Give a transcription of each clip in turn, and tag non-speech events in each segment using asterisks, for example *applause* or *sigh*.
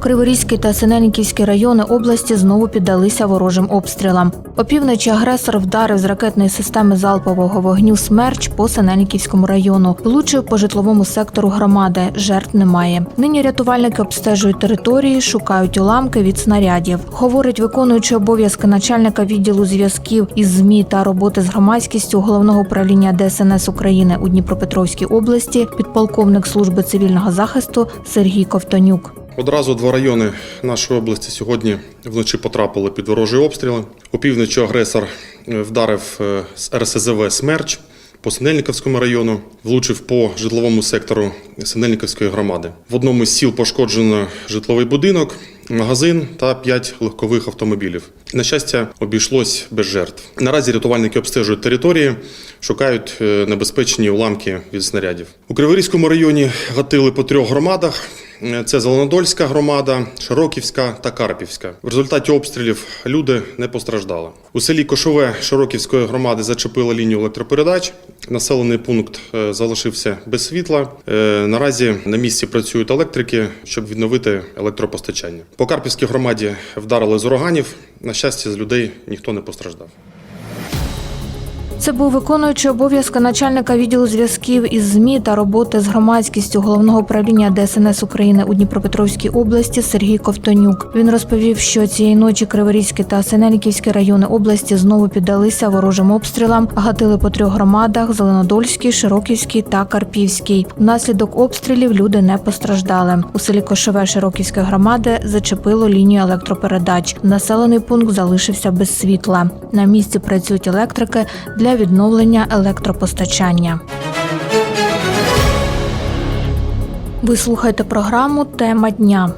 Криворізький та Синельниківський райони області знову піддалися ворожим обстрілам. Опівночі агресор вдарив з ракетної системи залпового вогню смерч по Синельниківському району. Влучив по житловому сектору громади. Жертв немає. Нині рятувальники обстежують території, шукають уламки від снарядів. Говорить виконуючий обов'язки начальника відділу зв'язків із змі та роботи з громадськістю головного управління ДСНС України у Дніпропетровській області, підполковник служби цивільного захисту Сергій Ковтонюк. Одразу два райони нашої області сьогодні вночі потрапили під ворожі обстріли. Опівночі агресор е, вдарив е, з РСЗВ Смерч по Синельниковському району, влучив по житловому сектору Синельниковської громади. В одному з сіл пошкоджено житловий будинок, магазин та п'ять легкових автомобілів. На щастя, обійшлось без жертв. Наразі рятувальники обстежують території, шукають е, небезпечні уламки від снарядів. У Криворізькому районі гатили по трьох громадах. Це Зеленодольська громада, Широківська та Карпівська. В результаті обстрілів люди не постраждали. У селі Кошове Широківської громади зачепила лінію електропередач. Населений пункт е, залишився без світла. Е, Наразі на місці працюють електрики, щоб відновити електропостачання. По Карпівській громаді вдарили з ураганів. На щастя, з людей ніхто не постраждав. Це був виконуючий обов'язки начальника відділу зв'язків із ЗМІ та роботи з громадськістю головного управління ДСНС України у Дніпропетровській області Сергій Ковтонюк. Він розповів, що цієї ночі Криворізький та Синельниківські райони області знову піддалися ворожим обстрілам, гатили по трьох громадах: Зеленодольській, Широківській та Карпівській. Внаслідок обстрілів люди не постраждали. У селі Кошове Широківської громади зачепило лінію електропередач. Населений пункт залишився без світла. На місці працюють електрики для відновлення електропостачання. Ви слухаєте програму Тема дня.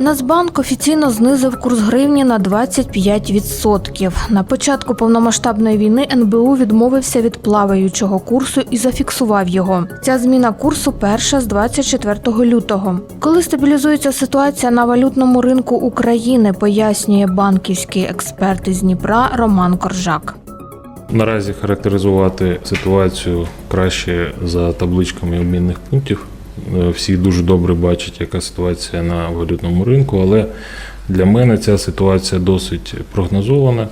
Нацбанк офіційно знизив курс гривні на 25%. На початку повномасштабної війни НБУ відмовився від плаваючого курсу і зафіксував його. Ця зміна курсу перша з 24 лютого. Коли стабілізується ситуація на валютному ринку України, пояснює банківський експерт із Дніпра Роман Коржак. Наразі характеризувати ситуацію краще за табличками обмінних пунктів. Е, Всі дуже добре бачать, яка ситуація на валютному ринку, але для мене ця ситуація досить прогнозована,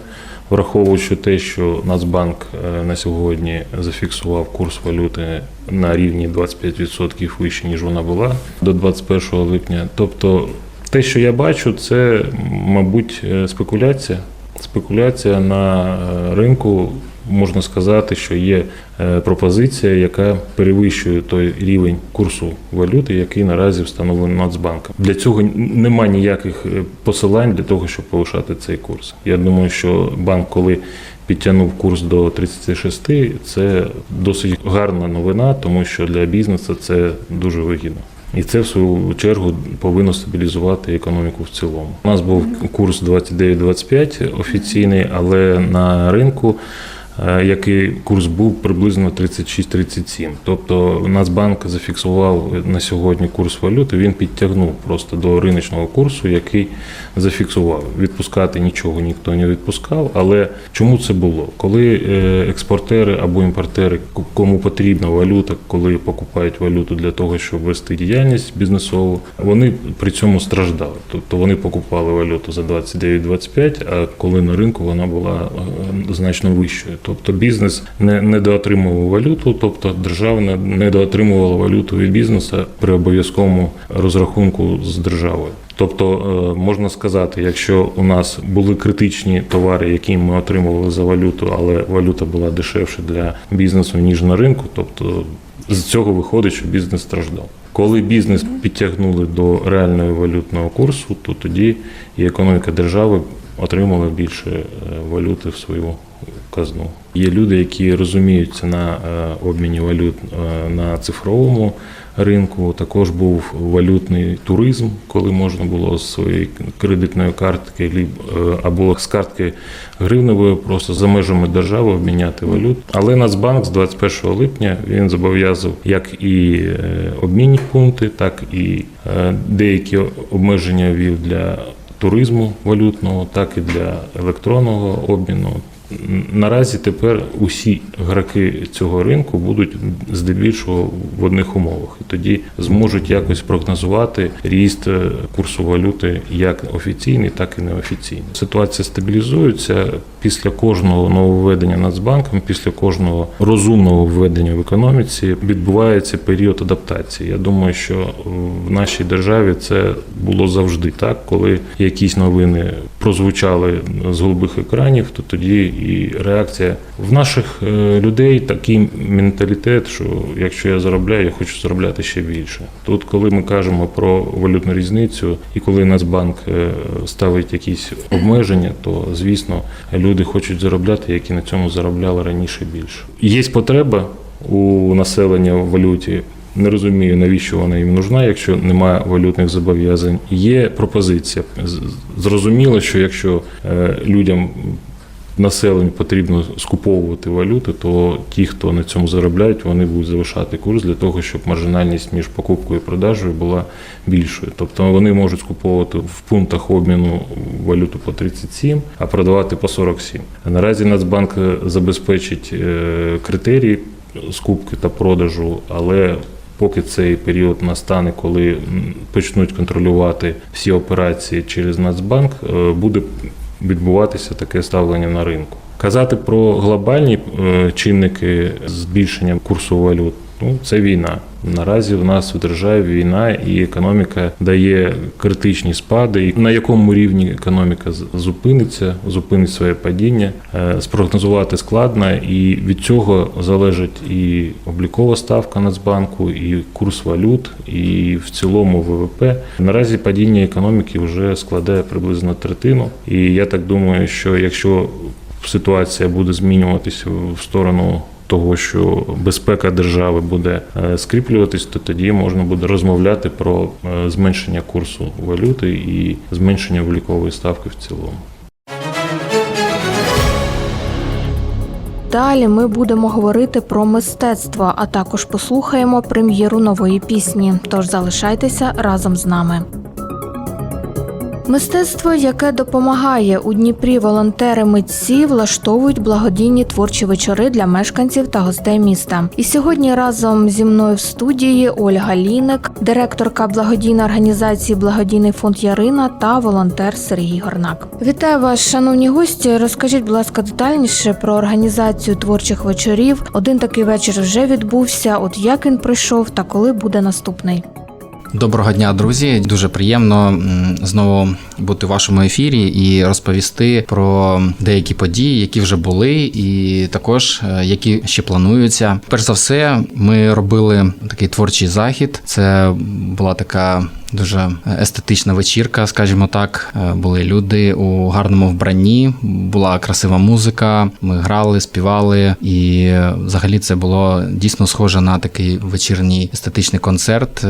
враховуючи те, що Нацбанк е, на сьогодні зафіксував курс валюти на рівні 25% вище, ніж вона була до 21 липня. Тобто, те, що я бачу, це, мабуть, е, спекуляція. Спекуляція на е, ринку можна сказати, що є е, пропозиція, яка перевищує той рівень курсу валюти, який наразі встановлений Нацбанком. Для цього немає ніяких е, посилань для того, щоб повишати цей курс. Я думаю, що банк, коли підтягнув курс до 36, це досить гарна новина, тому що для бізнесу це дуже вигідно. І це в свою чергу повинно стабілізувати економіку в цілому. У нас був курс 29-25 офіційний, але на ринку який курс був приблизно 36-37. Тобто Нацбанк зафіксував на сьогодні курс валюти, він підтягнув просто до риночного курсу, який зафіксував. Відпускати нічого ніхто не відпускав. Але чому це було? Коли е, експортери або імпортери, кому потрібна валюта, коли покупають валюту для того, щоб вести діяльність бізнесову, вони при цьому страждали. Тобто вони покупали валюту за 29-25, а коли на ринку вона була е, значно вищою. Тобто бізнес не недоотримував валюту, тобто держава недоотримувала валюту від бізнесу при обов'язковому розрахунку з державою. Тобто е, можна сказати, якщо у нас були критичні товари, які ми отримували за валюту, але валюта була дешевше для бізнесу ніж на ринку, тобто з цього виходить, що бізнес страждав. Коли бізнес підтягнули до реального валютного курсу, то тоді і економіка держави отримала більше е, валюти в свою казну. Є люди, які розуміються на е, обміні валют е, на цифровому ринку. Також був валютний туризм, коли можна було з своєї кредитної картки або з картки гривневої просто за межами держави обміняти валют. Але Нацбанк з 21 липня він зобов'язав як і обмінні пункти, так і деякі обмеження ввів для туризму валютного, так і для електронного обміну. Наразі тепер усі гравці цього ринку будуть здебільшого в одних умовах, і тоді зможуть якось прогнозувати ріст е, курсу валюти як офіційний, так і неофіційний. Ситуація стабілізується після кожного нововведення Нацбанком, після кожного розумного введення в економіці відбувається період адаптації. Я думаю, що в нашій державі це було завжди так, коли якісь новини прозвучали з голубих екранів, то тоді і реакція в наших е, людей такий менталітет, що якщо я заробляю, я хочу заробляти ще більше. Тут, коли ми кажемо про валютну різницю, і коли Нацбанк е, ставить якісь обмеження, то звісно люди хочуть заробляти, які на цьому заробляли раніше більше. Є потреба у населення в валюті. Не розумію, навіщо вона їм нужна, якщо немає валютних зобов'язань. Є пропозиція. Зрозуміло, що якщо е, людям населенню потрібно скуповувати валюту, то ті, хто на цьому заробляють, вони будуть завишати курс для того, щоб маржинальність між покупкою і продажею була більшою. Тобто вони можуть скуповувати в пунктах обміну валюту по 37, а продавати по 47. А наразі Нацбанк е, забезпечить е, критерії скупки та продажу, але Поки цей період настане, коли почнуть контролювати всі операції через Нацбанк, е, буде відбуватися таке ставлення на ринку. Казати про глобальні е, чинники збільшення курсу валют, ну це війна. Наразі в нас в державі війна і економіка дає критичні спади. І на якому рівні економіка зупиниться, зупинить своє падіння, е, спрогнозувати складно, і від цього залежить і облікова ставка Нацбанку, і курс валют, і в цілому ВВП. Наразі падіння економіки вже складає приблизно третину. І я так думаю, що якщо ситуація буде змінюватися в сторону того, що безпека держави буде е, скріплюватись, то тоді можна буде розмовляти про е, зменшення курсу валюти і зменшення облікової ставки в цілому. Далі ми будемо говорити про мистецтво, а також послухаємо прем'єру нової пісні. Тож залишайтеся разом з нами. Мистецтво, яке допомагає у Дніпрі, волонтери митці влаштовують благодійні творчі вечори для мешканців та гостей міста. І сьогодні разом зі мною в студії Ольга Ліник, директорка благодійної організації Благодійний фонд Ярина та волонтер Сергій Горнак. Вітаю вас, шановні гості. Розкажіть, будь ласка, детальніше про організацію творчих вечорів. Один такий вечір вже відбувся. От як він пройшов та коли буде наступний? Доброго дня, друзі. Дуже приємно знову бути в вашому ефірі і розповісти про деякі події, які вже були, і також е, які ще плануються. Перш за все, ми робили такий творчий захід. Це була така. Дуже естетична вечірка, скажімо так. Е, Були люди у гарному вбранні, була красива музика. Ми грали, співали, і е, взагалі це було дійсно схоже на такий вечірній естетичний концерт.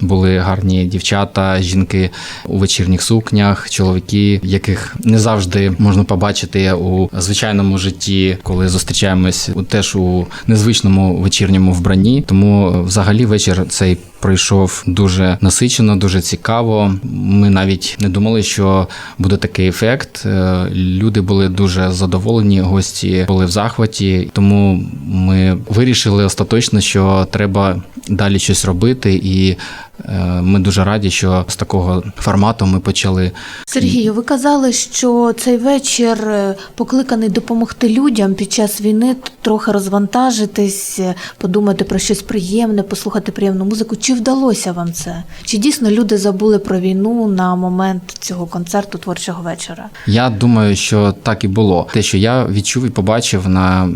Були гарні дівчата, жінки у вечірніх сукнях, чоловіки, яких не завжди можна побачити у звичайному житті, коли зустрічаємось теж у незвичному вечірньому вбранні. Тому взагалі вечір цей пройшов дуже насичено, дуже цікаво. Ми навіть не думали, що буде такий ефект. Е, Люди були дуже задоволені, гості були в захваті. Тому ми вирішили остаточно, що треба далі щось робити, і е, ми дуже раді, що з такого формату ми почали Сергію, ви казали, що цей вечір е, покликаний допомогти людям під час війни трохи розвантажитись, е, подумати про щось приємне, послухати приємну музику. Чи вдалося вам це? Чи дійсно люди забули про війну на момент цього концерту творчого вечора? Я думаю, що так і було. Те, що я відчув і побачив на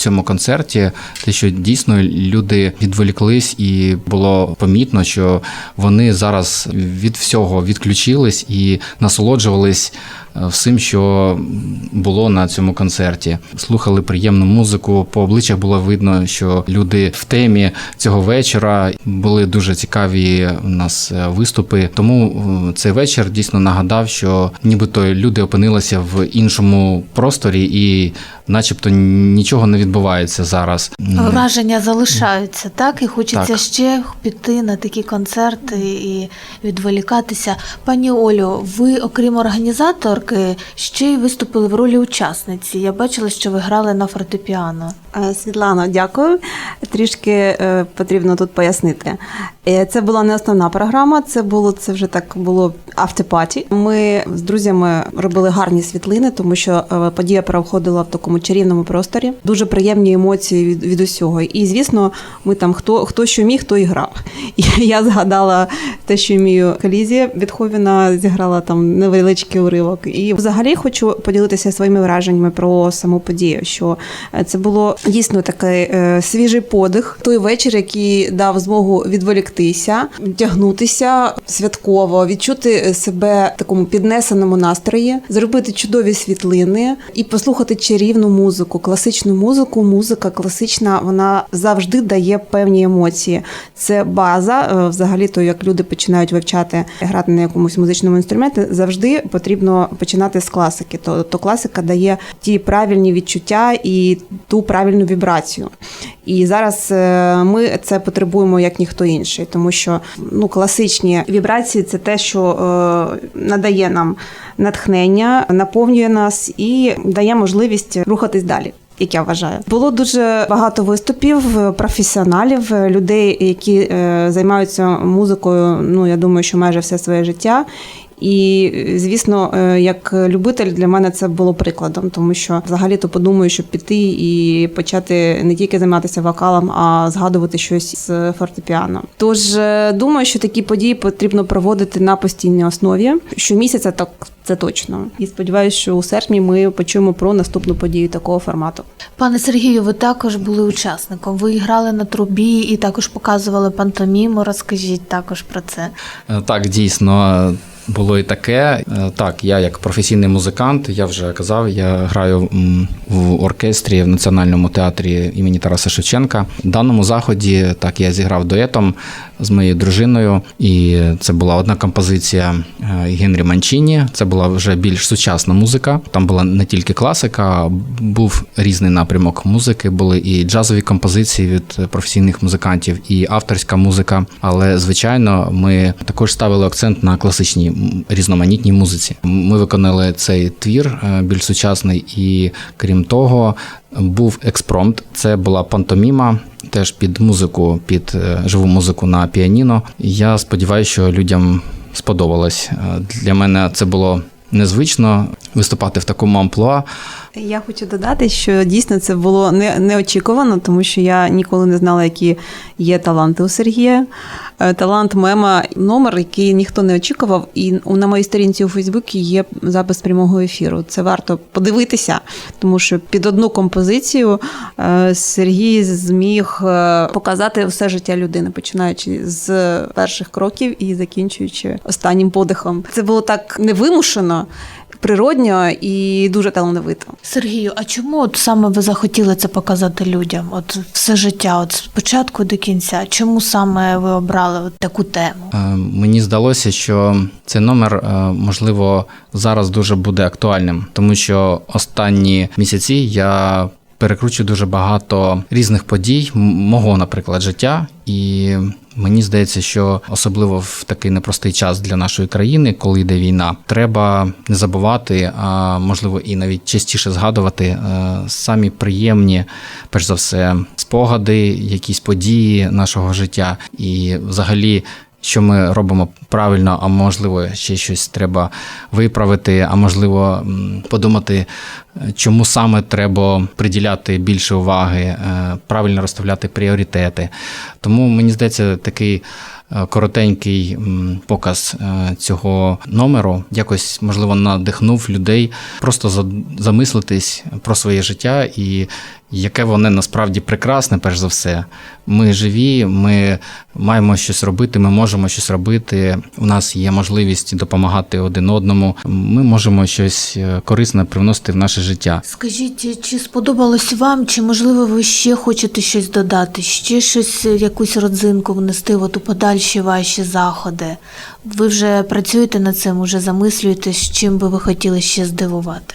цьому концерті, те, що дійсно люди відволіклись, і було помітно, що вони зараз від всього відключились і насолоджувались всім, що було на цьому концерті. Слухали приємну музику. По обличчях було видно, що люди в темі цього вечора були дуже цікаві у нас е, виступи. Тому е, цей вечір дійсно нагадав, що нібито люди опинилися в іншому просторі і, начебто, нічого не відбувається зараз. Враження залишаються, так? І хочеться Так. ще піти на такі концерти і відволікатися. Пані Олю, ви, окрім організаторки, ще й виступили в ролі учасниці. Я бачила, що ви грали на фортепіано. Е, Світлано, дякую. Трішки е, потрібно тут пояснити. Е, Це була не основна програма, це було це вже так було автопаті. Ми з друзями робили гарні світлини, тому що е, подія проходила в такому чарівному просторі. Дуже приємні емоції від, від усього. І звісно, ми там хто хто що міг, хто і грав. І *laughs* я згадала те, що вмію Колізія Бетховена, зіграла там невеличкий уривок. І взагалі хочу поділитися своїми враженнями про саму подію. Що е, це було дійсно такий е, свіжий подих. Той вечір, який дав змогу відволіктися, вдягнутися святково, відчути себе в такому піднесеному настрої, зробити чудові світлини і послухати чарівну музику, класичну музику. Музика класична, вона завжди дає певні емоції. Це база. е, Взагалі, то як люди починають вивчати грати на якомусь музичному інструменті, завжди потрібно починати з класики. То, то класика дає ті правильні відчуття і ту правильну вібрацію. І зараз е, ми це потребуємо як ніхто інший, тому що ну класичні вібрації це те, що е, надає нам натхнення, наповнює нас і дає можливість рухатись далі. Як я вважаю, було дуже багато виступів е, професіоналів, е, людей, які займаються музикою. Ну я думаю, що майже все своє життя. І звісно, е, як любитель для мене це було прикладом, тому що взагалі то подумаю, щоб піти і почати не тільки займатися вокалом, а згадувати щось з фортепіано. Тож е, думаю, що такі події потрібно проводити на постійній основі. Щомісяця так це точно. І сподіваюся, що у серпні ми почуємо про наступну подію такого формату. Пане Сергію, ви також були учасником. Ви грали на трубі і також показували пантоміму. Розкажіть також про це. Е, Так, дійсно. Було і таке. Е, Так, я як професійний музикант, я вже казав, я граю в оркестрі в Національному театрі імені Тараса Шевченка. В даному заході так я зіграв дуетом з моєю дружиною, і це була одна композиція е, Генрі Манчіні. Це була вже більш сучасна музика. Там була не тільки класика, був різний напрямок музики. Були і джазові композиції від професійних музикантів, і авторська музика. Але звичайно, ми також ставили акцент на класичній різноманітній музиці. Ми виконали цей твір е, більш сучасний, і крім того, був експромт. Це була пантоміма. Теж під музику, під е, живу музику на піаніно. Я сподіваюся, що людям сподобалось. Е, Для мене це було незвично виступати в такому амплуа. Я хочу додати, що дійсно це було не, неочікувано, тому що я ніколи не знала, які є таланти у Сергія. Е, Талант мема номер, який ніхто не очікував. І на моїй сторінці у Фейсбуці є запис прямого ефіру. Це варто подивитися, тому що під одну композицію е, Сергій зміг е, показати все життя людини, починаючи з перших кроків і закінчуючи останнім подихом. Це було так невимушено. Природньо і дуже талановито. Сергію, а чому от саме ви захотіли це показати людям? От все життя, от спочатку до кінця. Чому саме ви обрали от таку тему? Е, Мені здалося, що цей номер, е, можливо, зараз дуже буде актуальним, тому що останні місяці я перекручую дуже багато різних подій, мого, наприклад, життя, і мені здається, що особливо в такий непростий час для нашої країни, коли йде війна, треба не забувати, а можливо і навіть частіше згадувати е, самі приємні, перш за все, спогади, якісь події нашого життя, і взагалі що ми робимо правильно, а можливо, ще щось треба виправити, а можливо, подумати, е, чому саме треба приділяти більше уваги, е, правильно розставляти пріоритети. Тому мені здається, такий. е, Коротенький показ цього номеру якось можливо надихнув людей просто замислитись про своє життя і яке воно насправді прекрасне, перш за все. Ми живі, ми маємо щось робити, ми можемо щось робити. У нас є можливість допомагати один одному. Ми можемо щось е, корисне привносити в наше життя. Скажіть, чи сподобалось вам, чи можливо ви ще хочете щось додати, ще щось, якусь родзинку внести от у подальші ваші заходи? Ви вже працюєте над цим, вже замислюєтесь, чим би ви хотіли ще здивувати?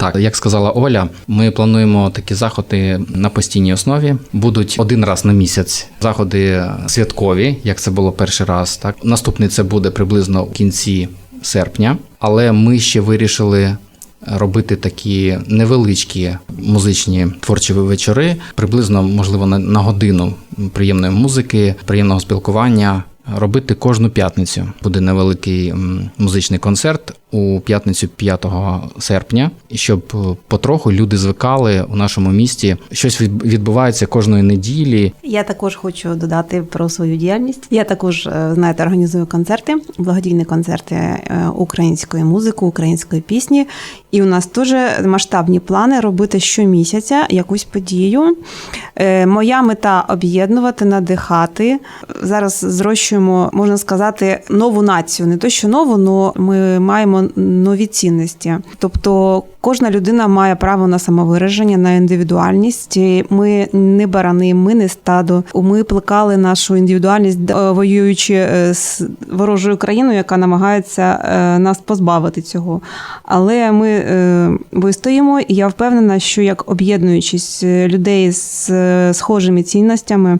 Так, як сказала Оля, ми плануємо такі заходи на постійній основі. Будуть один раз на місяць заходи святкові, як це було перший раз. Так наступний це буде приблизно в кінці серпня, але ми ще вирішили. Робити такі невеличкі музичні творчі вечори, приблизно, можливо, на, годину приємної музики, приємного спілкування. Робити кожну п'ятницю. Буде невеликий музичний концерт у п'ятницю 5 серпня, щоб е, потроху люди звикали у нашому місті. Щось від- відбувається кожної неділі. Я також хочу додати про свою діяльність. Я також, е, знаєте, організую концерти, благодійні концерти е, української музики, української пісні. І у нас теж масштабні плани робити щомісяця якусь подію. Моя мета об'єднувати, надихати. Зараз зрощуємо, можна сказати, нову націю. Не то, що нову, але ми маємо нові цінності. Тобто кожна людина має право на самовираження, на індивідуальність. Ми не барани, ми не стадо. Ми плекали нашу індивідуальність, е, воюючи е, з ворожою країною, яка намагається е, нас позбавити цього. Але ми вистоїмо, і я впевнена, що як об'єднуючись людей з схожими цінностями,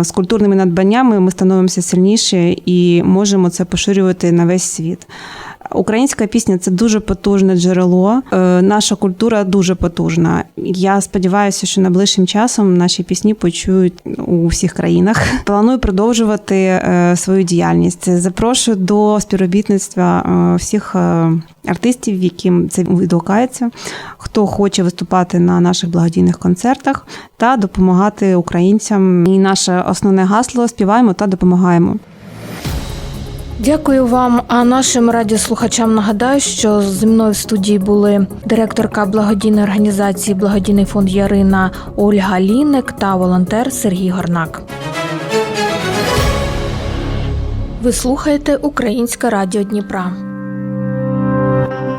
з культурними надбаннями, ми становимося сильніше і можемо це поширювати на весь світ. Українська пісня це дуже потужне джерело. Е, Наша культура дуже потужна. Я сподіваюся, що найближчим часом наші пісні почують у всіх країнах. *laughs* Планую продовжувати е, свою діяльність. Запрошую до співробітництва е, всіх артистів, яким це відгукається, хто хоче виступати на наших благодійних концертах та допомагати українцям. І наше основне гасло співаємо та допомагаємо. Дякую вам. А нашим радіослухачам нагадаю, що зі мною в студії були директорка благодійної організації Благодійний фонд Ярина Ольга Ліник та волонтер Сергій Горнак. Ви слухаєте Українське Радіо Дніпра.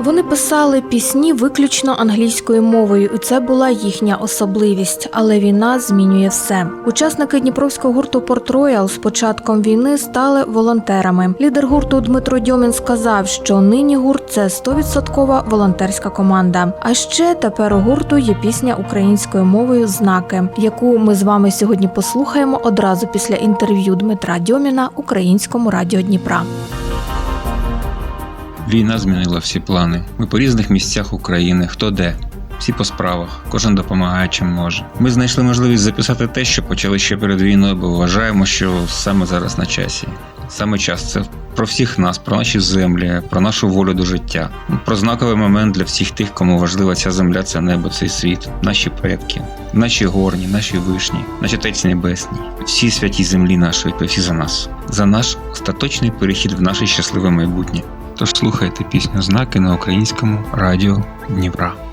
Вони писали пісні виключно англійською мовою, і це була їхня особливість. Але війна змінює все. Учасники дніпровського гурту Порт Роял з початком війни стали волонтерами. Лідер гурту Дмитро Дьомін сказав, що нині гурт це 100% волонтерська команда. А ще тепер у гурту є пісня українською мовою Знаки, яку ми з вами сьогодні послухаємо одразу після інтерв'ю Дмитра Дьоміна українському радіо Дніпра. Війна змінила всі плани. Ми по різних місцях України, хто де. Всі по справах, кожен допомагає чим може. Ми знайшли можливість записати те, що почали ще перед війною, бо вважаємо, що саме зараз на часі. Саме час це про всіх нас, про наші землі, про нашу волю до життя, про знаковий момент для всіх тих, кому важлива ця земля, це небо, цей світ, наші предки, наші горні, наші вишні, наші отець небесні, всі святі землі нашої, всі за нас, за наш остаточний перехід в наше щасливе майбутнє. Тож слухайте пісню Знаки на українському радіо Дніпра.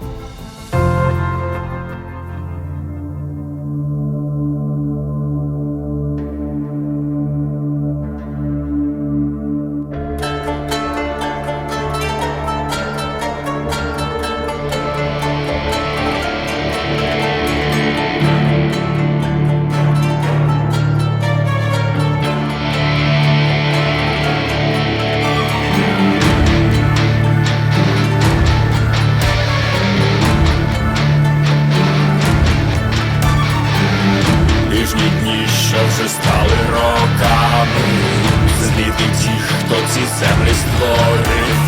Ці землі створив,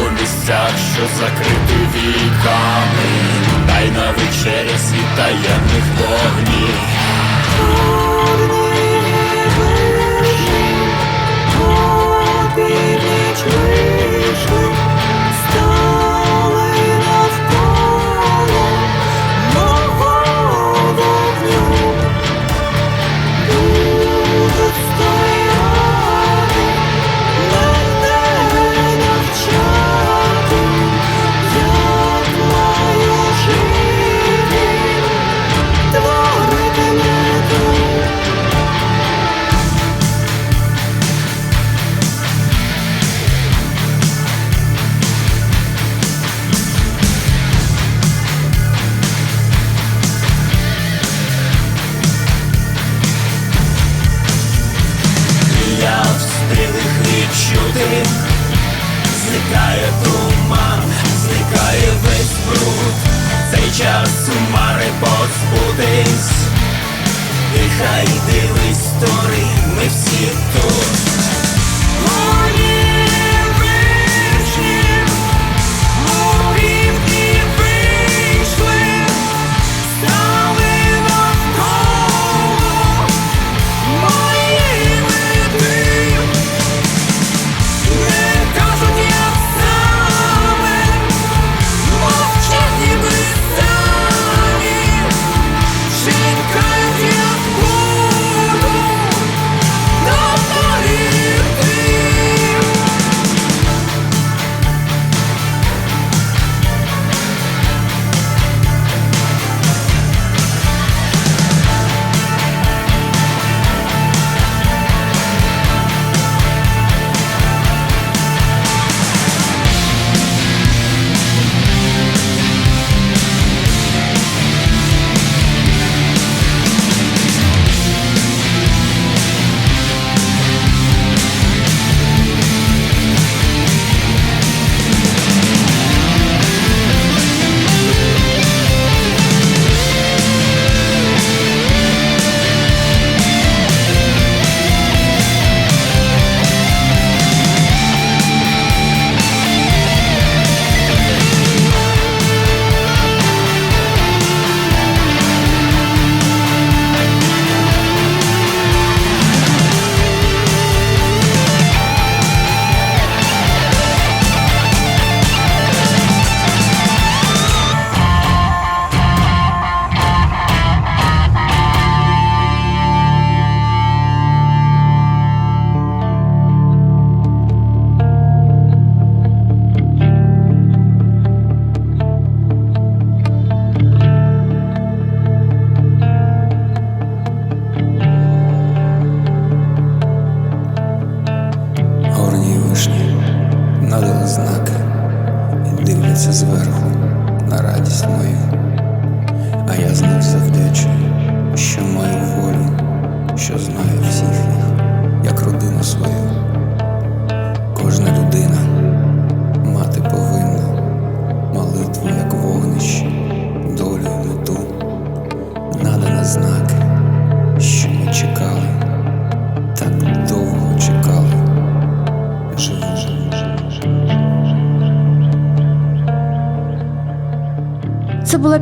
у місцях, що закриті віками, Тайна на вечері світ таємних вогнів. Як маю жити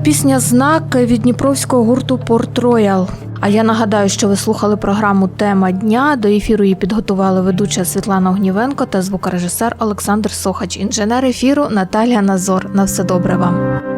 пісня Знак від Дніпровського гурту Порт Роял. А я нагадаю, що ви слухали програму Тема дня. До ефіру її підготували ведуча Світлана Огнівенко та звукорежисер Олександр Сохач, інженер ефіру Наталія Назор. На все добре вам.